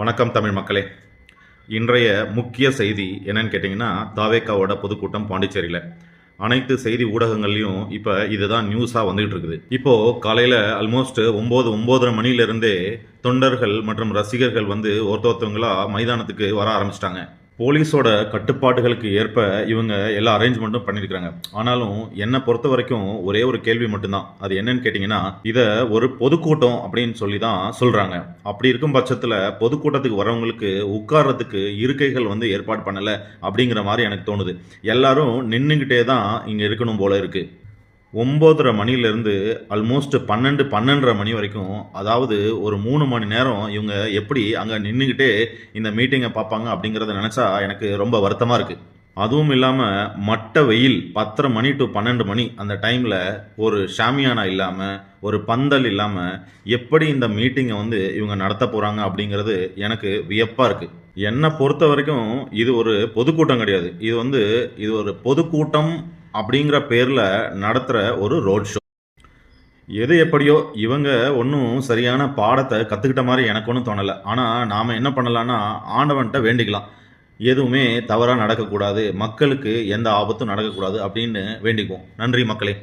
வணக்கம் தமிழ் மக்களே. இன்றைய முக்கிய செய்தி என்னன்னு கேட்டிங்கன்னா தாவேக்காவோட பொதுக்கூட்டம் பாண்டிச்சேரியில். அனைத்து செய்தி ஊடகங்கள்லையும் இப்போ இதுதான் நியூஸாக வந்துகிட்டு இருக்குது. இப்போது காலையில் ஆல்மோஸ்ட் ஒம்பது ஒம்போதரை மணிலேருந்தே தொண்டர்கள் மற்றும் ரசிகர்கள் வந்து ஒருத்த ஒருத்தவங்களாக மைதானத்துக்கு வர ஆரம்பிச்சிட்டாங்க. போலீஸோட கட்டுப்பாடுகளுக்கு ஏற்ப இவங்க எல்லா அரேஞ்ச்மெண்ட்டும் பண்ணியிருக்கிறாங்க ஆனாலும் என்னை பொறுத்த வரைக்கும் ஒரே ஒரு கேள்வி மட்டும்தான். அது என்னன்னு கேட்டிங்கன்னா இதை ஒரு பொதுக்கூட்டம் அப்படின்னு சொல்லி தான் சொல்கிறாங்க அப்படி இருக்கும் பட்சத்தில் பொதுக்கூட்டத்துக்கு வரவங்களுக்கு உட்கார்றதுக்கு இருக்கைகள் வந்து ஏற்பாடு பண்ணலை அப்படிங்கிற மாதிரி எனக்கு தோணுது. எல்லாரும் நின்றுக்கிட்டே தான் இங்கே இருக்கணும் போல இருக்குது ஒம்போதரை மணிலேருந்து ஆல்மோஸ்ட் பன்னெண்டு பன்னெண்டரை மணி வரைக்கும் அதாவது ஒரு மூணு மணி நேரம் இவங்க எப்படி அங்கே நின்றுக்கிட்டே இந்த மீட்டிங்கை பார்ப்பாங்க அப்படிங்கிறத நினச்சா எனக்கு ரொம்ப வருத்தமாக இருக்குது அதுவும் இல்லாமல் மட்ட வெயில் பத்தரை மணி டு பன்னெண்டு மணி அந்த டைமில் ஒரு ஷாமியானா இல்லாமல் ஒரு பந்தல் இல்லாமல் எப்படி இந்த மீட்டிங்கை வந்து இவங்க நடத்த போகிறாங்க அப்படிங்கிறது எனக்கு வியப்பாக இருக்குது என்னை பொறுத்த வரைக்கும் இது ஒரு பொதுக்கூட்டம் கிடையாது. இது வந்து இது ஒரு பொதுக்கூட்டம் அப்படிங்கிற பேரில் நடத்துகிற ஒரு ரோட் ஷோ. எது எப்படியோ இவங்க ஒன்றும் சரியான பாடத்தை கற்றுக்கிட்ட மாதிரி எனக்கு ஒன்றும் தோணலை. ஆனால் நாம் என்ன பண்ணலான்னா ஆண்டவன்கிட்ட வேண்டிக்கலாம். எதுவுமே தவறாக நடக்கக்கூடாது. மக்களுக்கு எந்த ஆபத்தும் நடக்கக்கூடாது அப்படின்னு வேண்டிக்குவோம். நன்றி மக்களே.